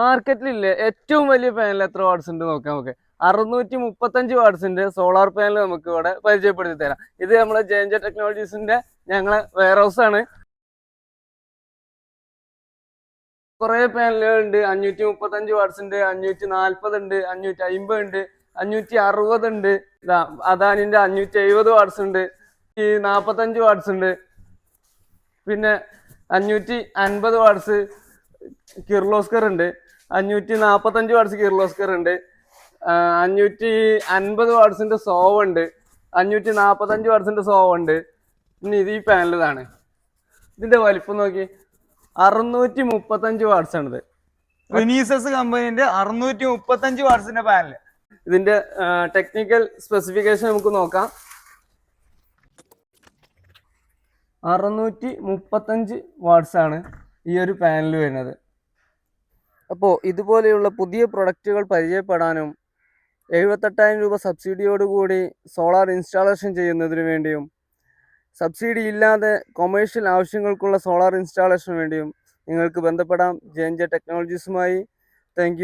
മാർക്കറ്റിലില്ലേ ഏറ്റവും വലിയ പാനൽ എത്ര വാട്ട്സ് ഉണ്ട് നോക്കാം നമുക്ക്. അറുന്നൂറ്റി മുപ്പത്തഞ്ച് വാട്ട്സിന്റെ സോളാർ പാനൽ നമുക്ക് ഇവിടെ പരിചയപ്പെടുത്തി തരാം. ഇത് നമ്മളെ ജെൻജ ടെക്നോളജീസിന്റെ ഞങ്ങളെ വെയർ ഹൗസ് ആണ്. കുറെ പാനലുകൾ ഉണ്ട് അഞ്ഞൂറ്റി മുപ്പത്തഞ്ച് വാട്ട്സ് ഉണ്ട് അഞ്ഞൂറ്റി നാല്പത് ഉണ്ട് അഞ്ഞൂറ്റി അമ്പത് ഉണ്ട് അഞ്ഞൂറ്റി അറുപത് ഉണ്ട്. ഇതാ അദാനിന്റെ അഞ്ഞൂറ്റി എഴുപത് വാട്ട്സ് ഉണ്ട്. ഈ നാൽപ്പത്തഞ്ച് വാട്ട്സ് ഉണ്ട്. പിന്നെ അഞ്ഞൂറ്റി അൻപത് വാട്ട്സ് കിർലോസ്കർ ഉണ്ട്. അഞ്ഞൂറ്റി നാൽപ്പത്തഞ്ച് വാട്ട്സ് കിർലോസ്കർ ഉണ്ട്. അഞ്ഞൂറ്റി അൻപത് വാട്ട്സിന്റെ സോവ് ഉണ്ട്. അഞ്ഞൂറ്റി നാൽപ്പത്തഞ്ച് വാട്ട്സിന്റെ സോവ ഉണ്ട്. പിന്നെ ഇത് ഈ പാനലിതാണ് ഇതിന്റെ വലിപ്പം നോക്കി. അറുന്നൂറ്റി മുപ്പത്തഞ്ച് വാട്ട്സ് ആണിത് റിനീസസ് കമ്പനിന്റെ അറുന്നൂറ്റി മുപ്പത്തഞ്ച് വാട്സിന്റെ പാനൽ ഇതിന്റെ ടെക്നിക്കൽ സ്പെസിഫിക്കേഷൻ നമുക്ക് നോക്കാം. അറുന്നൂറ്റി മുപ്പത്തഞ്ച് വാട്ട്സ് ആണ് ഈ ഒരു പാനൽ വരുന്നത്. അപ്പോൾ ഇതുപോലെയുള്ള പുതിയ പ്രൊഡക്റ്റുകൾ പരിചയപ്പെടാനും എഴുപത്തെട്ടായിരം രൂപ സബ്സിഡിയോടുകൂടി സോളാർ ഇൻസ്റ്റാളേഷൻ ചെയ്യുന്നതിന് വേണ്ടിയും സബ്സിഡി ഇല്ലാതെ കൊമേഴ്ഷ്യൽ ആവശ്യങ്ങൾക്കുള്ള സോളാർ ഇൻസ്റ്റാളേഷന് വേണ്ടിയും നിങ്ങൾക്ക് ബന്ധപ്പെടാം. ജെ എൻ ജെ ടെക്നോളജീസുമായി. താങ്ക്